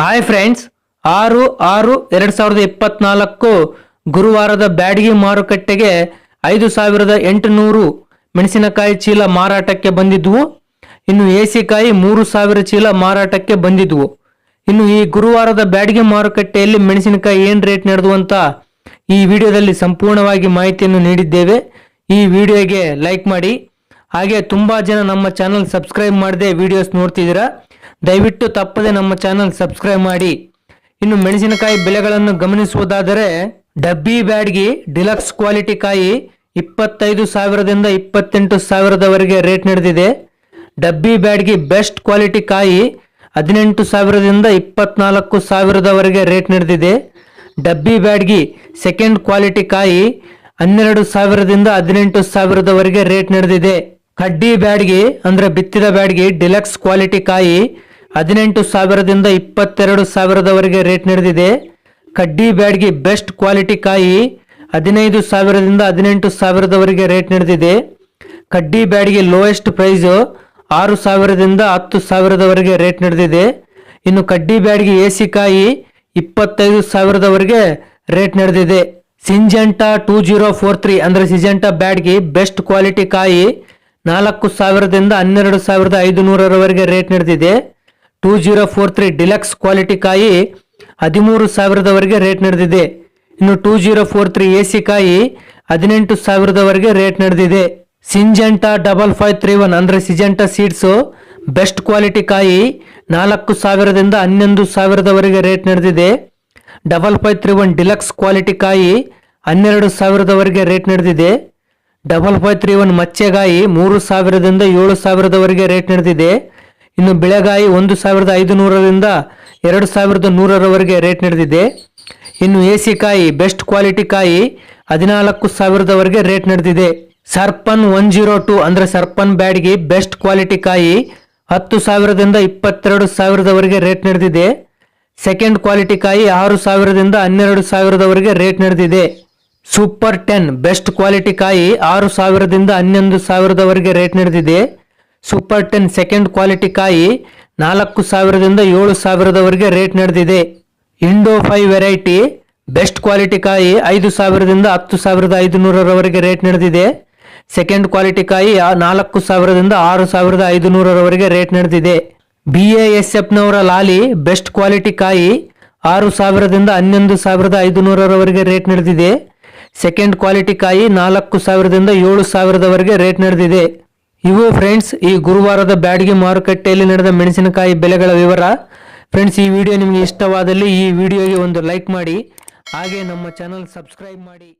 Hi friends, ಆರು ಆರು ಎರಡು ಸಾವಿರದ ಇಪ್ಪತ್ನಾಲ್ಕು ಗುರುವಾರದ ಬ್ಯಾಡಗಿ ಮಾರುಕಟ್ಟೆಗೆ ಐದು ಸಾವಿರದ ಎಂಟುನೂರು ಮೆಣಸಿನಕಾಯಿ ಚೀಲ ಮಾರಾಟಕ್ಕೆ ಬಂದಿದ್ವು. ಇನ್ನು ಏಸಿಕಾಯಿ ಮೂರು ಸಾವಿರ ಚೀಲ ಮಾರಾಟಕ್ಕೆ ಬಂದಿದ್ವು. ಇನ್ನು ಈ ಗುರುವಾರದ ಬ್ಯಾಡಗಿ ಮಾರುಕಟ್ಟೆಯಲ್ಲಿ ಮೆಣಸಿನಕಾಯಿ ಏನು ರೇಟ್ ನಡೆದು ಅಂತ ಈ ವಿಡಿಯೋದಲ್ಲಿ ಸಂಪೂರ್ಣವಾಗಿ ಮಾಹಿತಿಯನ್ನು ನೀಡಿದ್ದೇವೆ. ಈ ವಿಡಿಯೋಗೆ ಲೈಕ್ ಮಾಡಿ. ಹಾಗೆ ತುಂಬಾ ಜನ ನಮ್ಮ ಚಾನಲ್ ಸಬ್ಸ್ಕ್ರೈಬ್ ಮಾಡದೆ ವಿಡಿಯೋಸ್ ನೋಡ್ತಿದ್ದೀರಾ? ದಯವಿಟ್ಟು ತಪ್ಪದೆ ನಮ್ಮ ಚಾನಲ್ ಸಬ್ಸ್ಕ್ರೈಬ್ ಮಾಡಿ. ಇನ್ನು ಮೆಣಸಿನಕಾಯಿ ಬೆಲೆಗಳನ್ನು ಗಮನಿಸುವುದಾದರೆ, ಡಬ್ಬಿ ಬ್ಯಾಡ್ಗಿ ಡಿಲಕ್ಸ್ ಕ್ವಾಲಿಟಿ ಕಾಯಿ ಇಪ್ಪತ್ತೈದು ಸಾವಿರದಿಂದ ಇಪ್ಪತ್ತೆಂಟು ಸಾವಿರದವರೆಗೆ ರೇಟ್ ನಡೆದಿದೆ. ಡಬ್ಬಿ ಬ್ಯಾಡ್ಗಿ ಬೆಸ್ಟ್ ಕ್ವಾಲಿಟಿ ಕಾಯಿ ಹದಿನೆಂಟು ಸಾವಿರದಿಂದ ಇಪ್ಪತ್ನಾಲ್ಕು ಸಾವಿರದವರೆಗೆ ರೇಟ್ ನಡೆದಿದೆ. ಡಬ್ಬಿ ಬ್ಯಾಡ್ಗಿ ಸೆಕೆಂಡ್ ಕ್ವಾಲಿಟಿ ಕಾಯಿ ಹನ್ನೆರಡು ಸಾವಿರದಿಂದ ಹದಿನೆಂಟು ಸಾವಿರದವರೆಗೆ ರೇಟ್ ನಡೆದಿದೆ. ಕಡ್ಡಿ ಬ್ಯಾಡ್ಗಿ ಅಂದ್ರೆ ಬಿತ್ತಿದ ಬ್ಯಾಡ್ಗಿ ಡಿಲಕ್ಸ್ ಕ್ವಾಲಿಟಿ ಕಾಯಿ ಹದಿನೆಂಟು ಸಾವಿರದಿಂದ ಇಪ್ಪತ್ತೆರಡು ಸಾವಿರದವರೆಗೆ ರೇಟ್ ನಡೆದಿದೆ. ಕಡ್ಡಿ ಬ್ಯಾಡ್ಗಿ ಬೆಸ್ಟ್ ಕ್ವಾಲಿಟಿ ಕಾಯಿ ಹದಿನೈದು ಸಾವಿರದಿಂದ ಹದಿನೆಂಟು ಸಾವಿರದವರೆಗೆ ರೇಟ್ ನಡೆದಿದೆ. ಕಡ್ಡಿ ಬ್ಯಾಡ್ಗೆ ಲೋಯೆಸ್ಟ್ ಪ್ರೈಸ್ ಆರು ಸಾವಿರದಿಂದ ಹತ್ತು ಸಾವಿರದವರೆಗೆ ರೇಟ್ ನಡೆದಿದೆ. ಇನ್ನು ಕಡ್ಡಿ ಬ್ಯಾಡ್ಗೆ ಎಸಿ ಕಾಯಿ ಇಪ್ಪತ್ತೈದು ಸಾವಿರದವರೆಗೆ ರೇಟ್ ನಡೆದಿದೆ. Syngenta two zero four three ಅಂದರೆ ಸಿಜೆಂಟಾ ಬ್ಯಾಡ್ಗೆ ಬೆಸ್ಟ್ ಕ್ವಾಲಿಟಿ ಕಾಯಿ ನಾಲ್ಕು ಸಾವಿರದಿಂದ ಹನ್ನೆರಡು ಸಾವಿರದ ಐದು ನೂರರವರೆಗೆ ರೇಟ್ ನಡೆದಿದೆ. Two zero four three deluxe quality ಕಾಯಿ ಹದಿಮೂರು ಸಾವಿರದವರೆಗೆ ರೇಟ್ ನಡೆದಿದೆ. ಇನ್ನು two zero four three A C ಕಾಯಿ ಹದಿನೆಂಟು ಸಾವಿರದವರೆಗೆ ರೇಟ್ ನಡೆದಿದೆ. Syngenta double five three one ಅಂದರೆ ಸಿಜೆಂಟಾ ಸೀಡ್ಸು ಬೆಸ್ಟ್ ಕ್ವಾಲಿಟಿ ಕಾಯಿ ನಾಲ್ಕು ಸಾವಿರದಿಂದ ಹನ್ನೊಂದು ಸಾವಿರದವರೆಗೆ ರೇಟ್ ನಡೆದಿದೆ. Double five three one deluxe quality ಕಾಯಿ ಹನ್ನೆರಡು ಸಾವಿರದವರೆಗೆ ರೇಟ್ ನಡೆದಿದೆ. ಡಬಲ್ ಫೈವ್ ತ್ರೀ ಒನ್ ಮಚ್ಚೆಗಾಯಿ ಮೂರು ಸಾವಿರದಿಂದ ಏಳು ಸಾವಿರದವರೆಗೆ ರೇಟ್ ನಡೆದಿದೆ. ಇನ್ನು ಬೆಳೆಗಾಯಿ ಒಂದು ಸಾವಿರದ ಐದು ನೂರರಿಂದ ಎರಡು ಸಾವಿರದ ನೂರರವರೆಗೆ ರೇಟ್ ನಡೆದಿದೆ. ಇನ್ನು ಎಸಿ ಕಾಯಿ, ಬೆಸ್ಟ್ ಕ್ವಾಲಿಟಿ ಕಾಯಿ ಹದಿನಾಲ್ಕು ಸಾವಿರದವರೆಗೆ ರೇಟ್ ನಡೆದಿದೆ. ಸರ್ಪನ್ ಒನ್ ಜೀರೋ ಟು ಅಂದರೆ ಸರ್ಪನ್ ಬ್ಯಾಡ್ಗೆ ಬೆಸ್ಟ್ ಕ್ವಾಲಿಟಿ ಕಾಯಿ ಹತ್ತು ಸಾವಿರದಿಂದ ಇಪ್ಪತ್ತೆರಡು ಸಾವಿರದವರೆಗೆ ರೇಟ್ ನಡೆದಿದೆ. ಸೆಕೆಂಡ್ ಕ್ವಾಲಿಟಿ ಕಾಯಿ ಆರು ಸಾವಿರದಿಂದ ಹನ್ನೆರಡು ಸಾವಿರದವರೆಗೆ ರೇಟ್ ನಡೆದಿದೆ. ಸೂಪರ್ ಟೆನ್ ಬೆಸ್ಟ್ ಕ್ವಾಲಿಟಿ ಕಾಯಿ ಆರು ಸಾವಿರದಿಂದ ಹನ್ನೊಂದು ಸಾವಿರದವರೆಗೆ ರೇಟ್ ನಡೆದಿದೆ. ಸೂಪರ್ ಟೆನ್ ಸೆಕೆಂಡ್ ಕ್ವಾಲಿಟಿ ಕಾಯಿ ನಾಲ್ಕು ಸಾವಿರದಿಂದ ಏಳು ಸಾವಿರದವರೆಗೆ ರೇಟ್ ನಡೆದಿದೆ. Indo five variety best quality ಕಾಯಿ ಐದು ಸಾವಿರದಿಂದ ಹತ್ತು ಸಾವಿರದ ಐದು ನೂರರವರೆಗೆ ರೇಟ್ ನಡೆದಿದೆ. ಸೆಕೆಂಡ್ ಕ್ವಾಲಿಟಿ ಕಾಯಿ ನಾಲ್ಕು ಸಾವಿರದಿಂದ ಆರು ಸಾವಿರದ ಐದು ನೂರರವರೆಗೆ ರೇಟ್ ನಡೆದಿದೆ ಬಿ ಎ ಎಸ್ ಎಫ್ನವರ ಲಾಲಿ ಬೆಸ್ಟ್ ಕ್ವಾಲಿಟಿ ಕಾಯಿ ಆರು ಸಾವಿರದಿಂದ ಹನ್ನೊಂದು ಸಾವಿರದ ಐದು ನೂರರವರೆಗೆ ರೇಟ್ ನಡೆದಿದೆ. ಸೆಕೆಂಡ್ ಕ್ವಾಲಿಟಿ ಕಾಯಿ ನಾಲ್ಕು ಸಾವಿರದಿಂದ ಏಳು ಸಾವಿರದವರೆಗೆ ರೇಟ್ ನಡೆದಿದೆ. ಇವು ಫ್ರೆಂಡ್ಸ್ ಈ ಗುರುವಾರದ ಬ್ಯಾಡಗಿ ಮಾರುಕಟ್ಟೆಯಲ್ಲಿ ನಡೆದ ಮೆಣಸಿನಕಾಯಿ ಬೆಲೆಗಳ ವಿವರ. ಫ್ರೆಂಡ್ಸ್ ಈ ವಿಡಿಯೋ ನಿಮಗೆ ಇಷ್ಟವಾದಲ್ಲಿ ಈ ವಿಡಿಯೋಗೆ ಒಂದು ಲೈಕ್ ಮಾಡಿ. ಹಾಗೆ ನಮ್ಮ ಚಾನಲ್ ಸಬ್ಸ್ಕ್ರೈಬ್ ಮಾಡಿ.